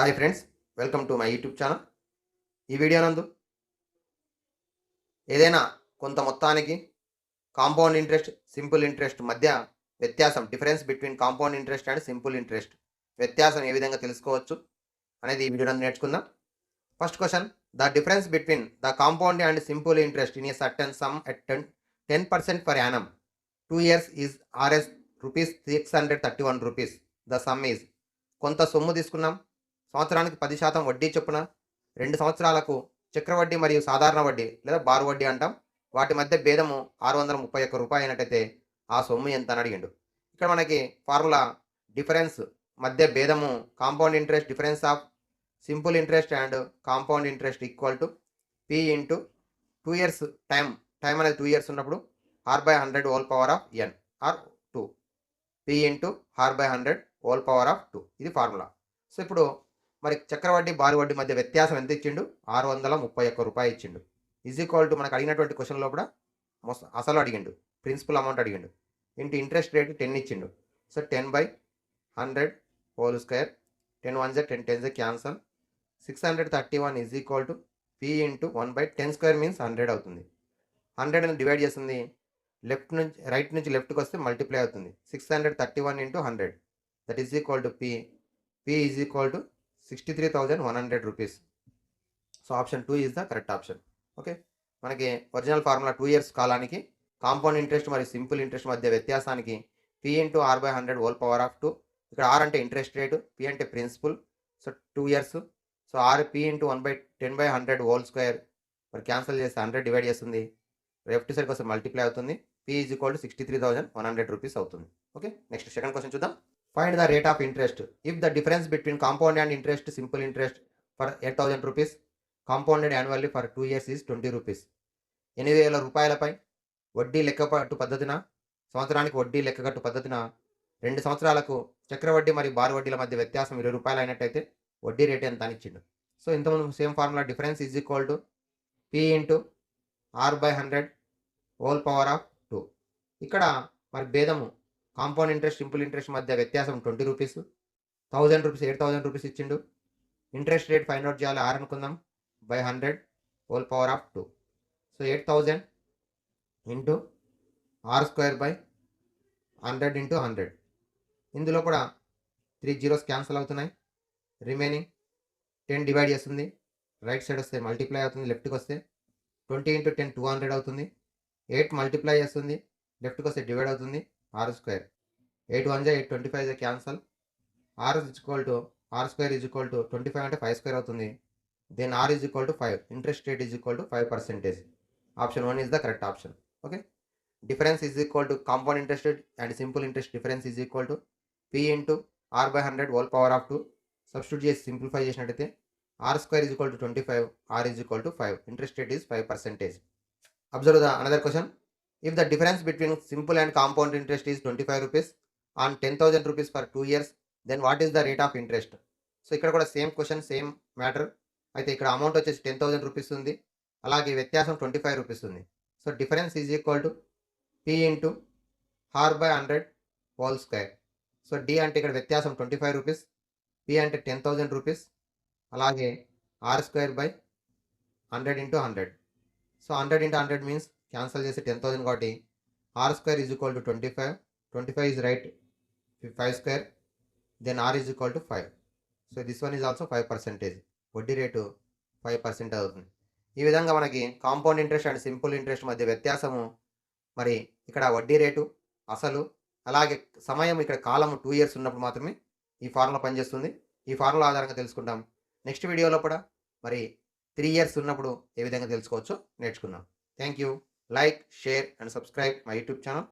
Hi friends welcome to my YouTube channel ఈ video నందు ఏదైనా కొంత మొత్తానికి కాంపౌండ్ ఇంట్రెస్ట్ సింపుల్ ఇంట్రెస్ట్ మధ్య వ్యత్యాసం difference between compound interest and simple interest వ్యత్యాసం ఏ విధంగా తెలుసుకోవచ్చు అనేది ఈ వీడియో నందు నేర్చుకుందాం. First question the difference between the compound and simple interest in a certain sum at ten ten percent for annum two years is R S rupees six hundred thirty one rupees the sum is కొంత సొమ్ము తీసుకున్నాం సంవత్సరానికి పది శాతం వడ్డీ చొప్పున రెండు సంవత్సరాలకు చక్రవడ్డీ మరియు సాధారణ వడ్డీ లేదా బారు వడ్డీ అంటాం. వాటి మధ్య భేదము ఆరు వందల ముప్పై ఒక్క రూపాయి అయినట్టయితే ఆ సొమ్ము ఎంత అని అడిగిండు. ఇక్కడ మనకి ఫార్ములా డిఫరెన్స్ మధ్య భేదము compound interest difference of simple interest and compound interest equal to P into two years time time అనేది టూ ఇయర్స్ ఉన్నప్పుడు R by hundred whole power of N R two. P into R by hundred whole power of two. ఇది formula. So ఇప్పుడు మరి చక్రవడ్డీ బారు వడ్డీ మధ్య వ్యత్యాసం ఎంత ఇచ్చిండు? ఆరు వందల ముప్పై ఒక్క రూపాయి ఇచ్చిండు. ఈజ్ ఈక్వల్ టు మనకు అడిగినటువంటి క్వశ్చన్లో కూడా మొస్ అసలు అడిగిండు. ప్రిన్సిపల్ అమౌంట్ అడిగిండు. ఇంటి ఇంట్రెస్ట్ రేట్ టెన్ ఇచ్చిండు. So ten by hundred whole square ten one Z ten ten J cancel six hundred thirty one is equal to P into one by ten square means hundred అవుతుంది. Hundred అని divide చేస్తుంది. Left నుంచి right నుంచి లెఫ్ట్కి వస్తే multiply అవుతుంది. Six hundred thirty one into hundred that is equal to P P is equal to sixty three thousand one hundred rupees so option two is the correct option okay మనకి original formula two years కాలానికి compound interest మరియు simple interest మధ్య వ్యత్యాసానికి P into R by hundred whole power of two ఇక్కడ R అంటే interest rate P అంటే principal so two years so R P into one by ten by hundred whole square మరి cancel చేస్తే hundred divide చేస్తుంది. Left side కోసం multiply అవుతుంది. P is equal to sixty three thousand one hundred rupees అవుతుంది. Okay next second question చూద్దాం. Find the rate of interest if the difference between compound and interest simple interest for eight thousand rupees compounded annually for two years is twenty rupees ఎనిమిది వేల రూపాయలపై వడ్డీ లెక్కకట్టు పద్ధతిన సంవత్సరానికి వడ్డీ లెక్కకట్టు పద్ధతిన రెండు సంవత్సరాలకు చక్రవడ్డీ మరియు బారు వడ్డీల మధ్య వ్యత్యాసం ఇరవై రూపాయలు అయినట్టయితే వడ్డీ రేట్ ఎంత అని ఇచ్చిండు. సో ఇంతకుముందు same formula difference is equal to P into R by hundred whole power of two ఇక్కడ మరి భేదము కాంపౌండ్ ఇంట్రెస్ట్ సింపుల్ ఇంట్రెస్ట్ మధ్య వ్యత్యాసం twenty rupees. Thousand rupees eight thousand rupees ఇచ్చిండు. ఇంట్రెస్ట్ రేట్ ఫైండ్ అవుట్ చేయాలి R అనుకుందాం. By hundred whole power of two. So eight thousand into R square by hundred into hundred. ఇందులో కూడా three zeros cancel అవుతున్నాయి. Remaining ten divide చేస్తుంది. Right side వస్తే multiply అవుతుంది లెఫ్ట్కి వస్తే twenty into ten two hundred అవుతుంది. ఎయిట్ మల్టిప్లై చేస్తుంది లెఫ్ట్కి వస్తే డివైడ్ అవుతుంది. R square. ఎయిట్ వన్ జా ఎయిట్ ట్వంటీ ఫైవ్ జా cancel. R is equal to R square is equal to twenty five అంటే ఫైవ్ స్క్వేర్ అవుతుంది. Then R is equal to five. Interest rate is equal to five percentage. Option one is the correct option. Okay? Difference is equal to compound interest and simple interest difference is equal to P into R by hundred whole power of two. Substitute చేసి simplify చేసినట్టయితే R square is equal to twenty five R is equal to five. Interest rate is five percentage. Observe the another question? If the difference between simple and compound interest is twenty five rupees on ten thousand rupees for two years then what is the rate of interest so ఇక్కడ కూడా same question same matter అయితే ఇక్కడ amount వచ్చేసి ten thousand rupees ఉంది. అలాగే వ్యత్యాసం twenty five rupees ఉంది. So difference is equal to P into R by hundred whole square so D అంటే ఇక్కడ వ్యత్యాసం ట్వంటీ ఫైవ్ రూపీస్ పి అంటే టెన్ థౌజండ్ రూపీస్ అలాగే R square by hundred into hundred so hundred into hundred means cancel చేసి ten thousand కాబట్టి R square is equal to twenty five. Twenty five is right five square. Then R is equal to five. So this one is also five percentage వడ్డీ rate five percent అవుతుంది. ఈ విధంగా మనకి compound interest and simple interest మధ్య వ్యత్యాసము. మరి ఇక్కడ వడ్డీ రేటు అసలు అలాగే సమయం ఇక్కడ కాలం టూ ఇయర్స్ ఉన్నప్పుడు మాత్రమే ఈ ఫార్ములా పనిచేస్తుంది. ఈ ఫార్ములా ఆధారంగా తెలుసుకుంటాం. నెక్స్ట్ వీడియోలో కూడా మరి త్రీ ఇయర్స్ ఉన్నప్పుడు ఏ విధంగా తెలుసుకోవచ్చో నేర్చుకుందాం. Thank you like share and subscribe my YouTube channel.